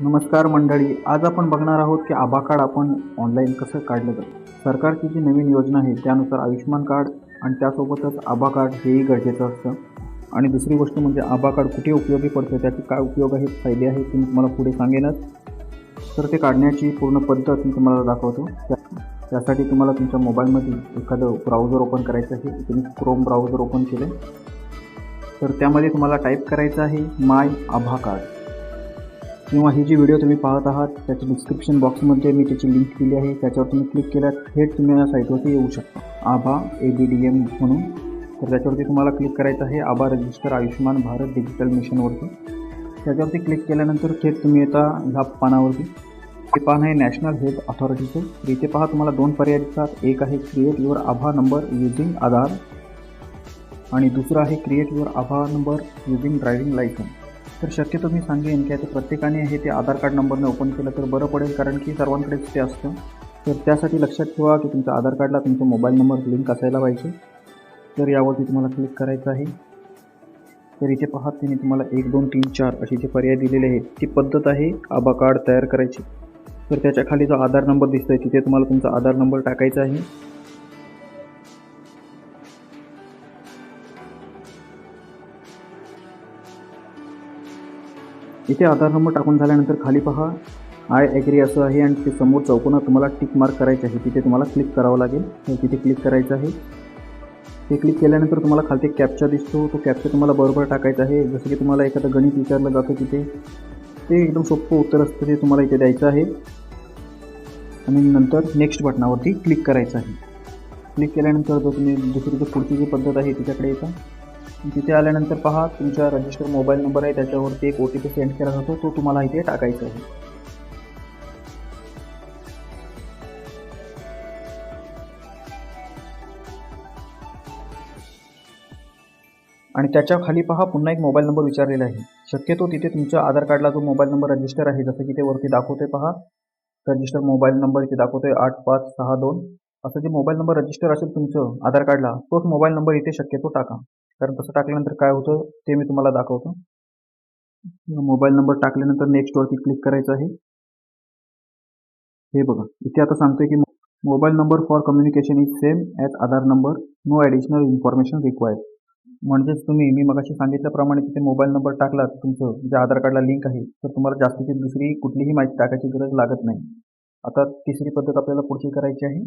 नमस्कार मंडळी आज आपण बघणार आहोत की आभा कार्ड आपण ऑनलाईन कसं काढलं जातं? सरकारची जी नवीन योजना आहे त्यानुसार आयुष्यमान कार्ड आणि त्यासोबतच आभा कार्ड हेही गरजेचं असतं. आणि दुसरी गोष्ट म्हणजे आभा कार्ड कुठे उपयोगी पडतं त्याचे काय उपयोग आहेत फायदे आहेत ते मी तुम्हाला पुढे सांगेनच. तर ते काढण्याची पूर्ण पद्धत मी तुम्हाला दाखवतो. त्या- त्यासाठी तुम्हाला तुमच्या मोबाईलमध्ये एखादं ब्राउझर ओपन करायचं आहे. तुम्ही क्रोम ब्राउझर ओपन केलं. तर त्यामध्ये तुम्हाला टाईप करायचं आहे माय आभा कार्ड. किंवा ही जी व्हिडिओ तुम्ही पाहत आहात त्याच्या डिस्क्रिप्शन बॉक्समध्ये मी त्याची लिंक दिली आहे. त्याच्यावर तुम्ही क्लिक केल्या थेट तुम्ही या साईटवरती येऊ शकता. आभा ए बी डी एम म्हणून. तर त्याच्यावरती तुम्हाला क्लिक करायचं आहे. आभा रजिस्टर आयुष्यमान भारत डिजिटल मिशनवरती त्याच्यावरती क्लिक केल्यानंतर थेट तुम्ही येता ह्या पानावरती. हे पान आहे नॅशनल हेल्थ अथॉरिटीचं तर इथे पहा तुम्हाला दोन पर्याय दिसतात. एक आहे क्रिएट युअर आभा नंबर युझिंग आधार आणि दुसरं आहे क्रिएट युअर आभा नंबर युझिंग ड्रायव्हिंग लायसन्स तर शक्यतो मी सांगेन की आता प्रत्येकाने हे ते आधार कार्ड नंबरने ओपन केलं तर बरं पडेल कारण की सर्वांकडेच ते असतं. तर त्यासाठी लक्षात ठेवा की तुमच्या आधार कार्डला तुमचा मोबाईल नंबर लिंक असायला पाहिजे. तर यावरती तुम्हाला क्लिक करायचं आहे. तर इथे पहा त्यांनी तुम्हाला एक दोन तीन चार असे जे पर्याय दिलेले आहेत ती पद्धत आहे आबा कार्ड तयार करायची. तर त्याच्याखाली जो आधार नंबर दिसतोय तिथे तुम्हाला तुमचा आधार नंबर टाकायचा आहे. इथे आधार नंबर टाकून झाल्यानंतर खाली पहा. आय ॲग्री असं आहे आणि ते समोर चौकोनात तुम्हाला टिक मार्क करायचे आहे. तिथे तुम्हाला क्लिक करावं लागेल. तर तिथे क्लिक करायचं आहे. ते क्लिक केल्यानंतर तुम्हाला खालती कॅप्चा दिसतो. तो कॅप्चा तुम्हाला बरोबर टाकायचा आहे. जसं की तुम्हाला एखादं गणित विचारलं जातं तिथे. ते एकदम सोपं उत्तर असतं ते तुम्हाला इथे द्यायचं आहे. आणि नंतर नेक्स्ट बटनावरती क्लिक करायचं आहे. क्लिक केल्यानंतर जर तुम्ही दुसरी जी पुढची जी पद्धत आहे तिच्याकडे येता. तिथे आल्यानंतर पहा तुमचा रजिस्टर मोबाईल नंबर आहे त्याच्यावरती एक ओ टी पी सेंड केला जातो तो तुम्हाला इथे टाकायचा आहे. आणि त्याच्याखाली पहा पुन्हा एक मोबाईल नंबर विचारलेला आहे. शक्यतो तिथे तुमच्या आधार कार्डला जो मोबाईल नंबर रजिस्टर आहे जसं की ते वरती दाखवते पहा. रजिस्टर मोबाईल नंबर इथे दाखवतोय आठ पाच सहा दोन. असं जे मोबाईल नंबर रजिस्टर असेल तुमचं आधार कार्डला तोच मोबाईल नंबर इथे शक्यतो टाका. कारण तसं टाकल्यानंतर काय होतं ते मी तुम्हाला दाखवतो. मोबाईल नंबर टाकल्यानंतर नेक्स्टवरती क्लिक करायचं आहे. हे बघा इथे आता सांगतोय की mobile number for communication is same as Aadhaar number no additional information required म्हणजेच तुम्ही मी मगाशी सांगितल्याप्रमाणे तिथे मोबाईल नंबर टाकला तुमचं जे आधार कार्डला लिंक आहे तर तुम्हाला जास्तीची दुसरी कुठलीही माहिती टाकायची गरज लागत नाही. आता तिसरी पद्धत आपल्याला पुढची करायची आहे.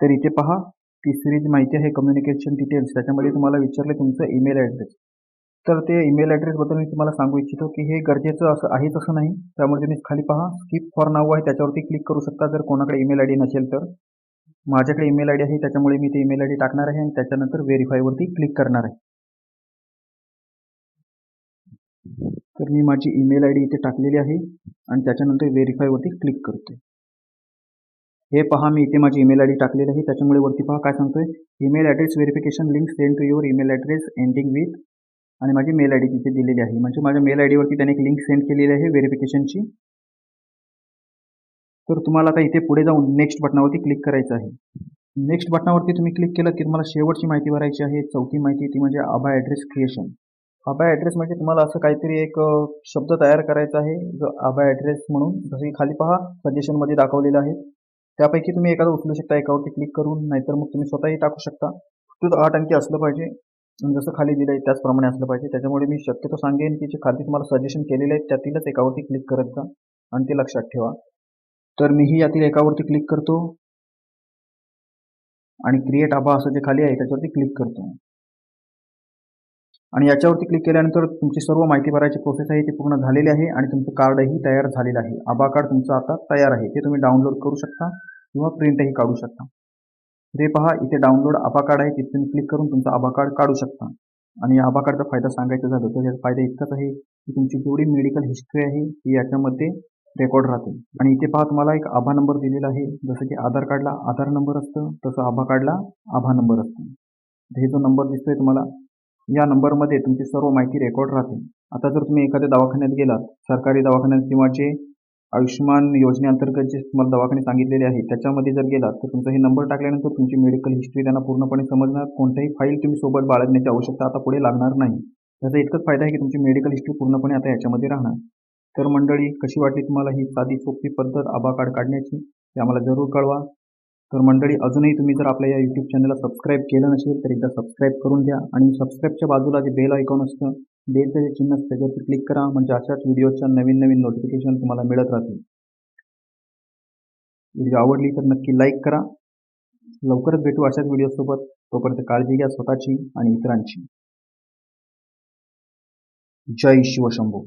तर इथे पहा तिसरी जी माहिती आहे कम्युनिकेशन डिटेल्स त्याच्यामध्ये तुम्हाला विचारले तुमचं ईमेल ॲड्रेस तर ते ईमेल ॲड्रेसबद्दल मी तुम्हाला सांगू इच्छितो की हे गरजेचं असं आहेच असं नाही. त्यामुळे तुम्ही खाली पहा. स्किप फॉर नाव आहे. त्याच्यावरती क्लिक करू शकता जर कोणाकडे ईमेल आय डी नसेल तर. माझ्याकडे ईमेल आय डी आहे. त्याच्यामुळे मी ते ईमेल आय डी टाकणार आहे आणि त्याच्यानंतर व्हेरीफायवरती क्लिक करणार आहे. तर मी माझी ईमेल आय डी इथे टाकलेली आहे आणि त्याच्यानंतर व्हेरीफायवरती क्लिक करते हे पहा मी इथे माझी ईमेल आय डी टाकलेली आहे. त्याच्यामुळे वरती पहा काय सांगतोय? Email address verification link send to your email address ending with आणि माझी मेल आय डी तिथे दिलेली आहे. म्हणजे माझ्या मेल आय डीवरती त्याने एक लिंक सेंड केलेली आहे व्हेरिफिकेशनची तर तुम्हाला आता इथे पुढे जाऊन नेक्स्ट बटनावरती क्लिक करायचं आहे. नेक्स्ट बटनावरती तुम्ही क्लिक केलं की तुम्हाला शेवटची माहिती भरायची आहे. चौथी माहिती ती म्हणजे आभा ॲड्रेस क्रिएशन आभा ॲड्रेस म्हणजे तुम्हाला असं काहीतरी एक शब्द तयार करायचा आहे. जो आभा ॲड्रेस म्हणून जसं की खाली पहा सजेशनमध्ये दाखवलेलं आहे. त्यापैकी तुम्ही एखादा उचलू शकता एकावरती क्लिक करून नाहीतर मग तुम्ही स्वतःही टाकू शकता. फक्त आठ अंकी असलं पाहिजे. जसं खाली दिलं आहे त्याचप्रमाणे असलं पाहिजे. त्याच्यामुळे मी शक्यतो सांगेन की जे खाली तुम्हाला सजेशन केलेलं आहे त्यातीलच एकावरती क्लिक करत जा आणि ते लक्षात ठेवा. तर मीही यातील एकावरती क्लिक करतो. आणि क्रिएट आभा असं जे खाली आहे त्याच्यावरती क्लिक करतो. आणि याच्यावरती क्लिक केल्यानंतर तुमची सर्व माहिती भरायची प्रोसेस आहे ती पूर्ण झालेली आहे आणि तुमचं कार्डही तयार झालेलं आहे. आभा कार्ड तुमचं आता तयार आहे ते तुम्ही डाउनलोड करू शकता किंवा प्रिंटही काढू शकता. ते पहा इथे डाउनलोड आभा कार्ड आहे तिथे तुम्ही क्लिक करून तुमचं आभा कार्ड काढू शकता. आणि आभा कार्डचा फायदा सांगायचा झालं तर याचा फायदा इतकाच आहे की तुमची जेवढी मेडिकल हिस्ट्री आहे ती याच्यामध्ये रेकॉर्ड राहते. आणि इथे पहा तुम्हाला एक आभा नंबर दिलेला आहे. जसं की आधार कार्डला आधार नंबर असतं तसं आभा कार्डला आभा नंबर असतं. हे जो नंबर दिसतोय तुम्हाला या नंबरमध्ये तुमची सर्व माहिती रेकॉर्ड राहते. आता जर तुम्ही एखाद्या दवाखान्यात गेलात सरकारी दवाखान्यात किंवा जे आयुष्यमान योजनेअंतर्गत जे तुम्हाला दवाखाने सांगितलेले आहे त्याच्यामध्ये जर गेलात तर तुमचा हे नंबर टाकल्यानंतर तुमची मेडिकल हिस्ट्री त्यांना पूर्णपणे समजणार. कोणत्याही फाईल तुम्ही सोबत बाळगण्याची आवश्यकता आता पुढे लागणार नाही. त्याचा इतकंच फायदा आहे की तुमची मेडिकल हिस्ट्री पूर्णपणे आता याच्यामध्ये राहणार. तर मंडळी कशी वाटली तुम्हाला ही साधी सोपी पद्धत आभा कार्ड काढण्याची? ते आम्हाला जरूर कळवा. तर मंडळी अजूनही तुम्ही जर आपल्या या यूट्यूब चॅनलला सबस्क्राईब केलं नसेल तर एकदा सबस्क्राईब करून घ्या. आणि सबस्क्राईबच्या बाजूला जे बेल आयकॉन असतं बेलचं जे चिन्ह असतं त्याच्यावरती क्लिक करा. म्हणजे अशाच व्हिडिओच्या नवीन नवीन नोटिफिकेशन तुम्हाला मिळत राहतील. व्हिडिओ आवडली तर नक्की लाईक करा. लवकरच भेटू अशाच व्हिडिओसोबत तोपर्यंत काळजी घ्या स्वतःची आणि इतरांची. जय शिवशंभू.